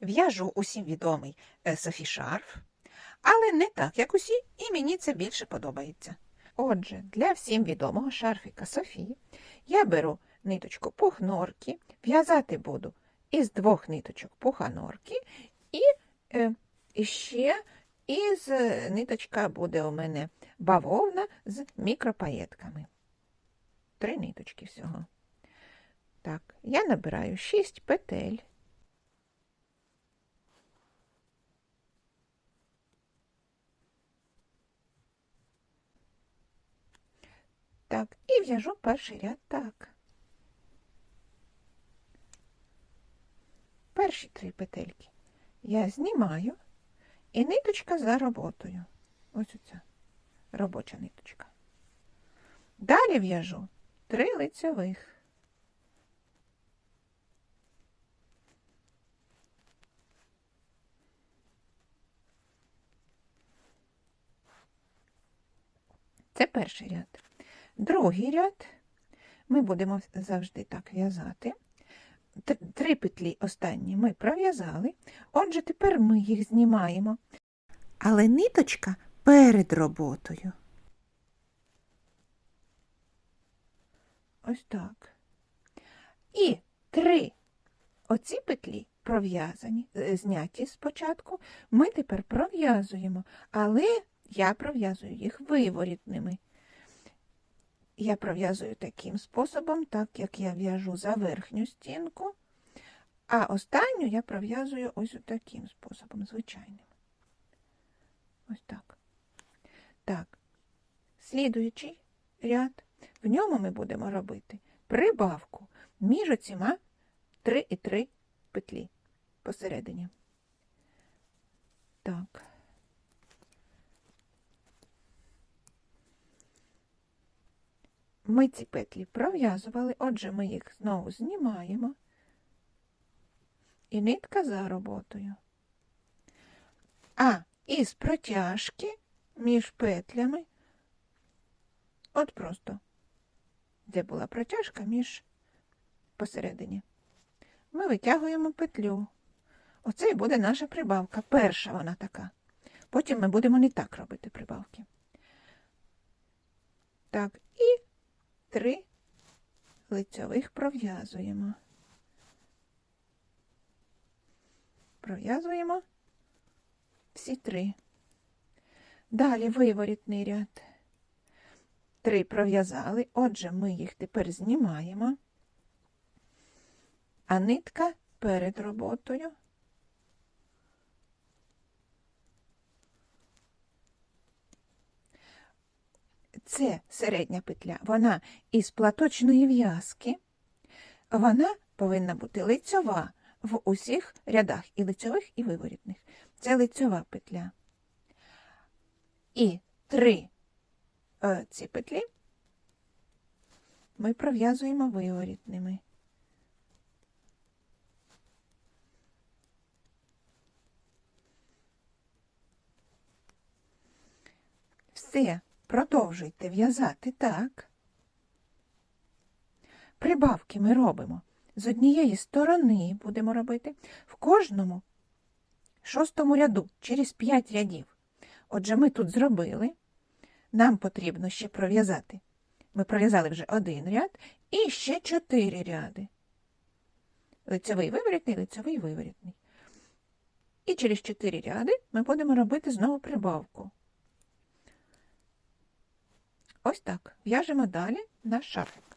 В'яжу усім відомий е, Софі шарф, але не так, як усі, і мені це більше подобається. Отже, для всім відомого шарфіка Софі я беру ниточку пухнорки, в'язати буду із двох ниточок пуханорки, і, е, ще із е, ниточка буде у мене бавовна з мікропаєтками. Три ниточки всього. Так, я набираю 6 петель. Так, і в'яжу перший ряд так. Перші три петельки я знімаю, і ниточка за роботою. Ось оця робоча ниточка. Далі в'яжу три лицьових. Це перший ряд. Другий ряд ми будемо завжди так в'язати. Три петлі останні ми пров'язали, отже, тепер ми їх знімаємо. Але ниточка перед роботою. Ось так. І три оці петлі пров'язані, е, зняті спочатку, ми тепер пров'язуємо, але я пров'язую їх виворітними. Я пров'язую таким способом, так як я в'яжу за верхню стінку, а останню я пров'язую ось таким способом, звичайним. Ось так. Так. Слідуючий ряд. В ньому ми будемо робити прибавку між оціма 3 і 3 петлі посередині. Так. Ми ці петлі пров'язували, отже, ми їх знову знімаємо. І нитка за роботою. А із протяжки між петлями, от просто, де була протяжка між посередині, ми витягуємо петлю. Оце і буде наша прибавка. Перша вона така. Потім ми будемо не так робити прибавки. Так, і три лицьових пров'язуємо. Пров'язуємо всі три. Далі виворітний ряд. Три пров'язали, отже, ми їх тепер знімаємо, а нитка перед роботою. Це середня петля, вона із платочної в'язки, вона повинна бути лицьова в усіх рядах і лицьових, і виворітних. Це лицьова петля. І три е, ці петлі ми пров'язуємо виворітними. Все, продовжуйте в'язати так. Прибавки ми робимо з однієї сторони будемо робити в кожному шостому ряду через 5 рядів. Отже, ми тут зробили, нам потрібно ще пров'язати. Ми пров'язали вже один ряд і ще чотири ряди. Лицьовий виворітний, лицьовий виворітний. І через чотири ряди ми будемо робити знову прибавку. Ось так. В'яжемо далі наш шарфик.